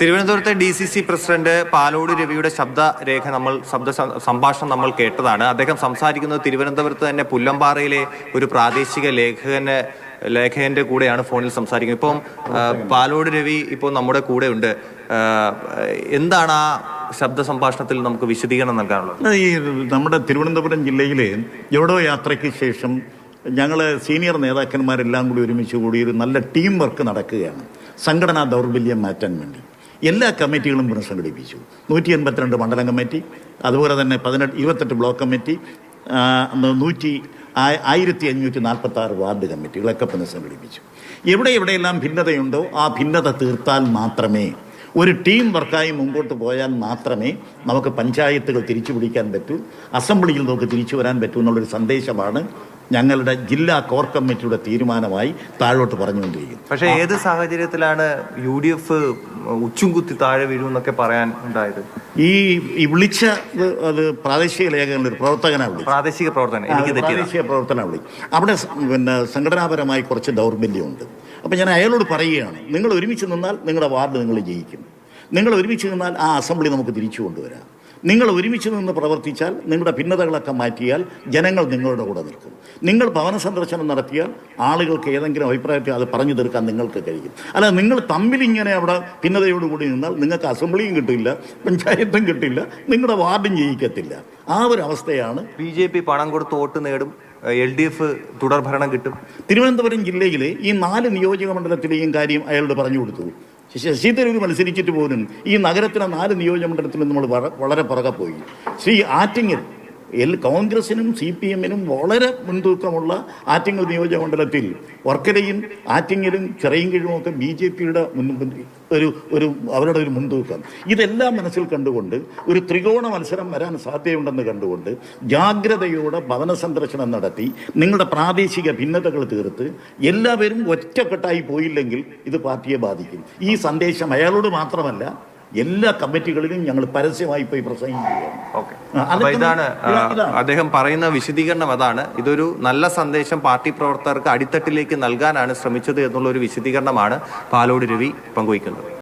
തിരുവനന്തപുരത്തെ D C C president Palode രവിയുടെ ശബ്ദരേഖ നമ്മൾ ശബ്ദ സംഭാഷണം നമ്മൾ കേട്ടതാണ്. അദ്ദേഹം സംസാരിക്കുന്നത് തിരുവനന്തപുരത്ത് തന്നെ പുല്ലമ്പാറയിലെ ഒരു പ്രാദേശിക ലേഖകന് ലേഖകന്റെ കൂടെയാണ് ഫോണിൽ സംസാരിക്കുന്നത്. ഇപ്പം പാലോട് രവി ഇപ്പോൾ നമ്മുടെ കൂടെ ഉണ്ട്. എന്താണ് ആ ശബ്ദ സംഭാഷണത്തിൽ നമുക്ക് വിശദീകരണം നൽകാനുള്ളത്? ഈ നമ്മുടെ തിരുവനന്തപുരം ജില്ലയിലെ ജോഡോ യാത്രയ്ക്ക് ശേഷം ഞങ്ങൾ സീനിയർ നേതാക്കന്മാരെല്ലാം കൂടി ഒരുമിച്ച് കൂടി ഒരു നല്ല ടീം വർക്ക് നടക്കുകയാണ്. സംഘടനാ ദൗർബല്യം മാറ്റാൻ വേണ്ടി. എല്ലാ കമ്മിറ്റികളും പുനഃസംഘടിപ്പിച്ചു നൂറ്റി എൺപത്തിരണ്ട് മണ്ഡലം കമ്മിറ്റി അതുപോലെ തന്നെ പതിനെട്ട് ഇരുപത്തെട്ട് ബ്ലോക്ക് കമ്മിറ്റി നൂറ്റി ആയിരത്തി അഞ്ഞൂറ്റി നാൽപ്പത്തി ആറ് വാർഡ് കമ്മിറ്റികളൊക്കെ പുനഃസംഘടിപ്പിച്ചു എവിടെ എവിടെയെല്ലാം ഭിന്നതയുണ്ടോ ആ ഭിന്നത തീർത്താൽ മാത്രമേ ഒരു ടീം വർക്കായി മുമ്പോട്ട് പോയാൽ മാത്രമേ നമുക്ക് പഞ്ചായത്തുകൾ തിരിച്ചു പിടിക്കാൻ പറ്റൂ അസംബ്ലിയിൽ നമുക്ക് തിരിച്ചു വരാൻ പറ്റൂ എന്നുള്ളൊരു സന്ദേശമാണ് ഞങ്ങളുടെ ജില്ലാ കോർ കമ്മിറ്റിയുടെ തീരുമാനമായി താഴോട്ട് പറഞ്ഞുകൊണ്ടിരിക്കുന്നു. പക്ഷേ ഏത് സാഹചര്യത്തിലാണ് യു ഡി എഫ് ഉച്ചും കുത്തി താഴെ വീഴുമെന്നൊക്കെ പറയാൻ ഉണ്ടായത്? ഈ വിളിച്ച അത് പ്രാദേശിക ലേഖകളിൽ ഒരു പ്രവർത്തകനാണ് വിളിച്ചു പ്രാദേശിക പ്രവർത്തനം എനിക്ക് പ്രാദേശിക പ്രവർത്തന വിളി. അവിടെ പിന്നെ സംഘടനാപരമായി കുറച്ച് ദൗർബല്യമുണ്ട്. അപ്പം ഞാൻ അയാളോട് പറയുകയാണ് നിങ്ങൾ ഒരുമിച്ച് നിന്നാൽ നിങ്ങളുടെ വാർഡ് നിങ്ങൾ ജയിക്കും. നിങ്ങൾ ഒരുമിച്ച് നിന്നാൽ ആ അസംബ്ലി നമുക്ക് തിരിച്ചു കൊണ്ടുവരാം. നിങ്ങൾ ഒരുമിച്ച് നിന്ന് പ്രവർത്തിച്ചാൽ നിങ്ങളുടെ ഭിന്നതകളൊക്കെ മാറ്റിയാൽ ജനങ്ങൾ നിങ്ങളുടെ കൂടെ നിൽക്കും. നിങ്ങൾ ഭവന സന്ദർശനം നടത്തിയാൽ ആളുകൾക്ക് ഏതെങ്കിലും അഭിപ്രായത്തിൽ അത് പറഞ്ഞു തീർക്കാൻ നിങ്ങൾക്ക് കഴിയും. അല്ല നിങ്ങൾ തമ്മിൽ ഇങ്ങനെ അവിടെ ഭിന്നതയോടുകൂടി നിന്നാൽ നിങ്ങൾക്ക് അസംബ്ലിയും കിട്ടില്ല പഞ്ചായത്തും കിട്ടില്ല നിങ്ങളുടെ വാർഡും ജയിക്കത്തില്ല. ആ ഒരു അവസ്ഥയാണ് ബി ജെ പി പണം കൊടുത്ത് വോട്ട് നേടും എൽ ഡി എഫ് തുടർ ഭരണം കിട്ടും. തിരുവനന്തപുരം ജില്ലയിലെ ഈ നാല് നിയോജക മണ്ഡലത്തിലെയും കാര്യം അയാളോട് പറഞ്ഞു കൊടുത്തു. ശശി മത്സരിച്ചിട്ട് പോലും ഈ നഗരത്തിലെ നാല് നിയോജക മണ്ഡലത്തിലും നമ്മൾ വള- വളരെ പുറകെ പോയി. ശ്രീ ആറ്റിങ്ങൽ എൽ കോൺഗ്രസിനും സി പി എമ്മിനും വളരെ മുൻതൂക്കമുള്ള ആറ്റിങ്ങൽ നിയോജക മണ്ഡലത്തിൽ വർക്കലയും ആറ്റിങ്ങലും ചെറിയും ഒക്കെ ബി ജെ പിയുടെ മുൻ ഒരു ഒരു അവരുടെ ഒരു മുൻതൂക്കം ഇതെല്ലാം മനസ്സിൽ കണ്ടുകൊണ്ട് ഒരു ത്രികോണ മത്സരം വരാൻ സാധ്യതയുണ്ടെന്ന് കണ്ടുകൊണ്ട് ജാഗ്രതയോടെ ഭവന സന്ദർശനം നടത്തി നിങ്ങളുടെ പ്രാദേശിക ഭിന്നതകൾ തീർത്ത് എല്ലാവരും ഒറ്റക്കെട്ടായി പോയില്ലെങ്കിൽ ഇത് പാർട്ടിയെ ബാധിക്കും. ഈ സന്ദേശം അയാളോട് മാത്രമല്ല എല്ലാ കമ്മിറ്റികളിലും ഞങ്ങൾ പരസ്യമായി പോയി പ്രസംഗിക്കുകയാണ് ഇതാണ്. അദ്ദേഹം പറയുന്ന വിശദീകരണം അതാണ്. ഇതൊരു നല്ല സന്ദേശം പാർട്ടി പ്രവർത്തകർക്ക് അടിത്തട്ടിലേക്ക് നൽകാനാണ് ശ്രമിച്ചത് എന്നുള്ള ഒരു വിശദീകരണമാണ് പാലോട് രവി പങ്കുവയ്ക്കുന്നത്.